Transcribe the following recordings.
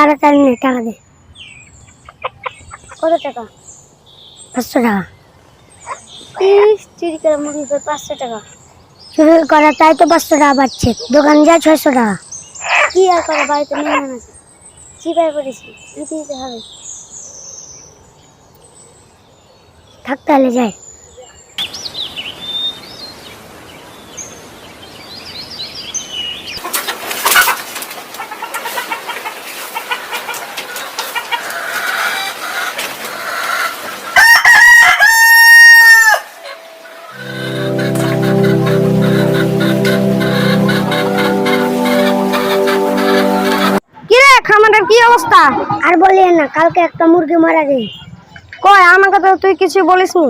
তাড়াতাড়ি নে টাকা দে। কত টাকা? পাঁচশো টাকা। চুরি করে মুরগি করে পাঁচশো টাকা। চুরি করা তাই তো পাঁচশো টাকা পাচ্ছে দোকান যায় ছয়শো টাকা। কি আর করে বাড়িতে মেহমান আছে। চিপাই দিতে দিতে হবে। থাক তাহলে যাই। কি আর বলি না কালকে একটা মুরগি মারা গেছে কই আমাকে তো তুই কিছু বলিস বলিসনি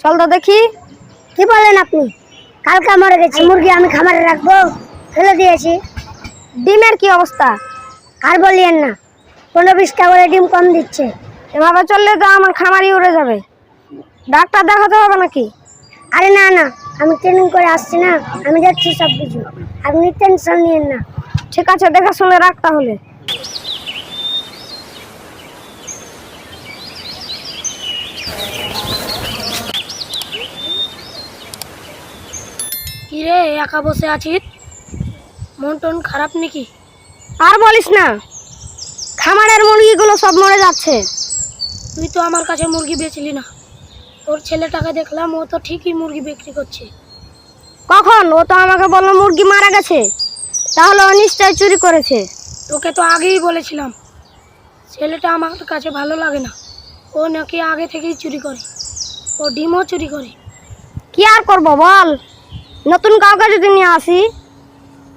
চল তো দেখি। কি বলেন আপনি? কালকে মরে গেছে মুরগি আমি খামারে রাখব ফেলে দিয়েছি। ডিমের কি অবস্থা? আর বলিয়েন না পনেরো বিশটা করে ডিম কম দিচ্ছে। এভাবে চললে তো আমার খামারই উড়ে যাবে। ডাক্তার দেখাতে হবে নাকি? আরে না না আমি ট্রেনিং করে আসছি না আমি যাচ্ছি সব কিছু আপনি টেনশন নিয়েন না। ঠিক আছে দেখা শুনে রাখ তাহলে। কিরে একা বসে আছিস? মন টন খারাপ নাকি? আর বলিস না। খামারের মুরগিগুলো সব মরে যাচ্ছে। তুই তো আমার কাছে মুরগি বেচলি না। তোর ছেলেটাকে দেখলাম ও তো ঠিকই মুরগি বিক্রি করছে। কখন? ও তো আমাকে বলল মুরগি মারা গেছে। তাহলে ও নিশ্চয় চুরি করেছে। তোকে তো আগেই বলেছিলাম ছেলেটা আমার কাছে ভালো লাগে না। ও নাকি আগে থেকেই চুরি করে। ও ডিমও চুরি করে। কি আর করব বল? নতুন কাউকে যদি নিয়ে আসি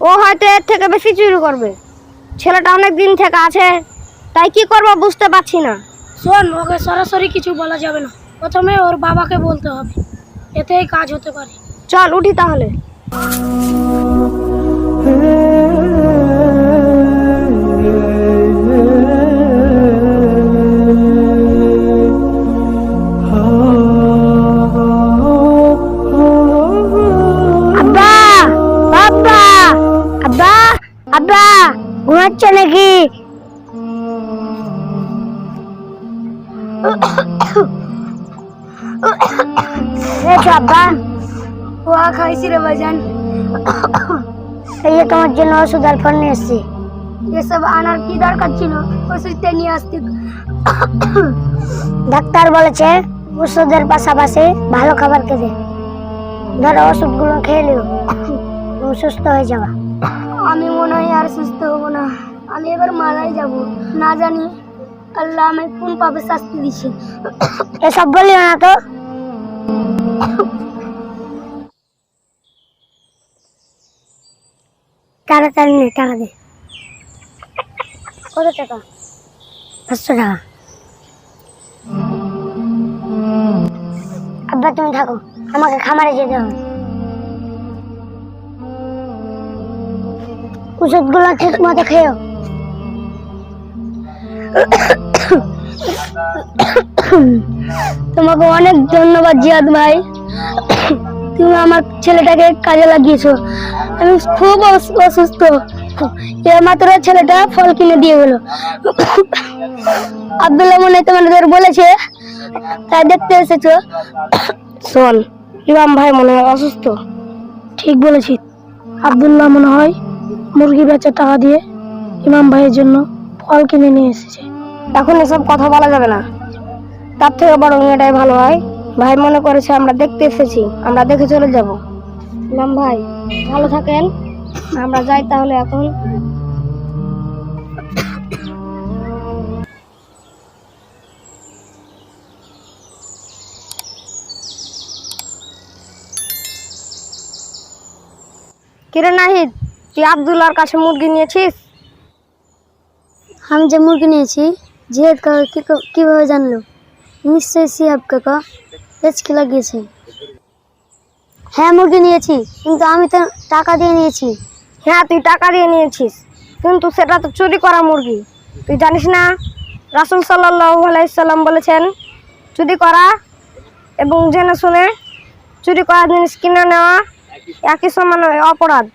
ও হয়তো এর থেকে বেশি চুরি করবে। ছেলেটা অনেক দিন থেকে আছে তাই কি করব বুঝতে পারছি না। শোন ওকে সরাসরি কিছু বলা যাবে না। প্রথমে ওর বাবাকে বলতে হবে এতেই কাজ হতে পারে। চল উঠি তাহলে। ঘুমাচ্ছ নাকি? খাইছি রে ভাইজান। এই যে তোমার জন্য ওষুধ আর ফোন নিয়ে এসছি। এসব আনার কি দরকার ছিল? ওষুধটা নিয়ে আসতে। ডাক্তার বলেছে ওষুধের পাশাপাশি ভালো খাবার খেতে। ধরো ওষুধগুলো খেয়ে নিও। সুস্থ হয়ে যাবা। আমি মনে হয় আর সুস্থ হব না। আমি এবার মারাই যাব। না জানি আল্লাহ আমি কোন পাবে শাস্তি দিচ্ছে এসব বলিও না তো। তাড়াতাড়ি নে টাকা দে। কত টাকা? পাঁচশো টাকা। আব্বা তুমি থাকো। আমাকে খামারে যেতে হবে। ওষুধগুলো ঠিক মতো খেয়েও। তোমাকে অনেক ধন্যবাদ জিয়াদ ভাই। তুমি আমার ছেলেটাকে কাজে লাগিয়েছো। আমি খুব অস- অসুস্থ। মাত্র ছেলেটা ফল কিনে দিয়ে গেল। আব্দুল্লাহ মনে তোমাদের বলেছে, তাই দেখতে এসেছ। শোন, ইমাম ভাই মনে হয় অসুস্থ। ঠিক বলেছি। আব্দুল্লাহ মনে হয় মুরগি বেচার টাকা দিয়ে ইমাম ভাইয়ের জন্য ফল কিনে নিয়ে এসেছে। এখন এসব কথা বলা যাবে না। তার থেকে বরং এটাই ভালো হয়। ভাই মনে করেছে, আমরা দেখতে এসেছি, আমরা দেখে চলে যাব। ইমাম ভাই, ভালো থাকেন। আমরা যাই তাহলে এখন। কিরে নাহিদ তুই আবদুল্লার কাছে মুরগি নিয়েছিস? আমি যে মুরগি নিয়েছি জিহাদ কাকা কীভাবে জানলো? নিশ্চয়ই সিয়াব কাকা পেঁচকে লাগিয়েছে। হ্যাঁ মুরগি নিয়েছি কিন্তু আমি তো টাকা দিয়ে নিয়েছি। হ্যাঁ তুই টাকা দিয়ে নিয়েছিস কিন্তু সেটা তো চুরি করা মুরগি। তুই জানিস না রাসুল সাল্লাহ আলাইসাল্লাম বলেছেন চুরি করা এবং জেনে শুনে চুরি করা জিনিস কিনে নেওয়া একই সমান অপরাধ।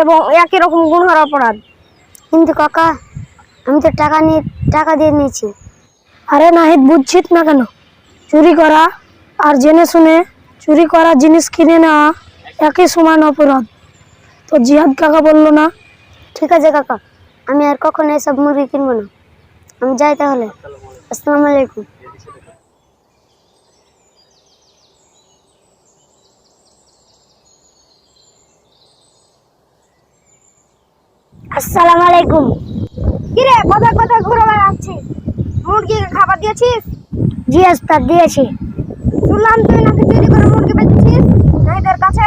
এবং একই রকম গুণহার অপরাধ। কিন্তু কাকা আমি তো টাকা নিয়ে টাকা দিয়ে নিয়েছি। আরে নাহিদ বুঝছিস না কেন? চুরি করা আর জেনে শুনে চুরি করা জিনিস কিনে নেওয়া একই সমান অপরাধ। তো জিহাদ কাকা বলল না? ঠিক আছে কাকা আমি আর কখনো এসব মুরগি কিনবো না। আমি যাই তাহলে। আসসালামু আলাইকুম। আসসালামু আলাইকুম। কিরে কোথায় কোথায় ঘুরে বেড়াচ্ছিস মুরগিকে খাবার দিয়েছিস? জি আস্তাদ দিয়েছি। শুনলাম তুই নাকি চুরি করে মুরগি বেচেছিস? নাহিদের কাছে?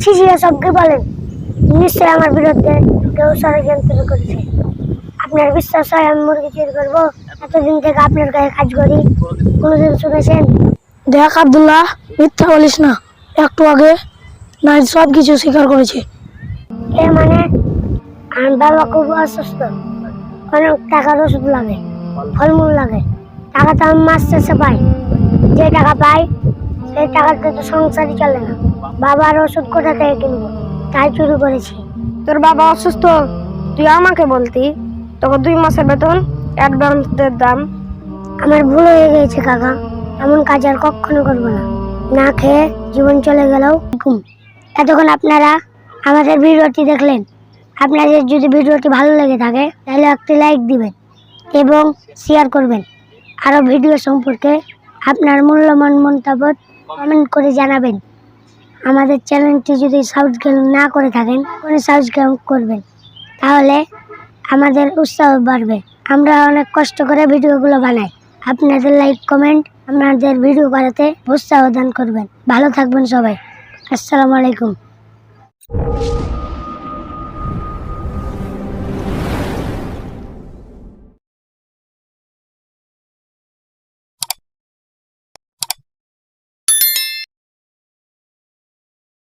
ছি ছি এসব কি বলেন? নিশ্চয়ই আমার বিরুদ্ধে কেউ ষড়যন্ত্র করেছে। আপনার বিশ্বাস হয় আমি মুরগি চুরি করব? এতদিন থেকে আপনার কাছে কাজ করি। কোনোদিন শুনেছেন? দেখ আবদুল্লাহ মিথ্যা বলিস না। একটু আগে নাহিদ সব কিছু স্বীকার করেছে। এ মানে আমার বাবা খুব অসুস্থ। অনেক টাকার ওষুধ লাগে ফলমূল লাগে। টাকা তো আমি মাস শেষে পাই। যে টাকা পাই সেই টাকাতে তো সংসারই চলে না। বাবার ওষুধ কোথা থেকে কিনবো? তাই চুরি করেছি। তোর বাবা অসুস্থ? তুই আমাকে বলতি তোকে দুই মাসের বেতন অ্যাডভান্সের দাম। আমার ভুল হয়ে গেছে কাকা। এমন কাজ আর কখনো করব না। না খেয়ে জীবন চলে গেলেও এতক্ষণ আপনারা আমাদের ভিডিওটি দেখলেন। আপনাদের যদি ভিডিওটি ভালো লেগে থাকে, তাহলে একটি লাইক দিবেন এবং শেয়ার করবেন। আরও ভিডিও সম্পর্কে আপনার মূল্যবান মন্তব্য কমেন্ট করে জানাবেন। আমাদের চ্যানেলটি যদি সাবস্ক্রাইব না করে থাকেন কোনো সাবস্ক্রাইব করবেন। তাহলে আমাদের উৎসাহ বাড়বে। আমরা অনেক কষ্ট করে ভিডিওগুলো বানাই। আপনাদের লাইক কমেন্ট আপনাদের ভিডিও বানাতে উৎসাহ দান করবেন। ভালো থাকবেন সবাই। আসসালামু আলাইকুম।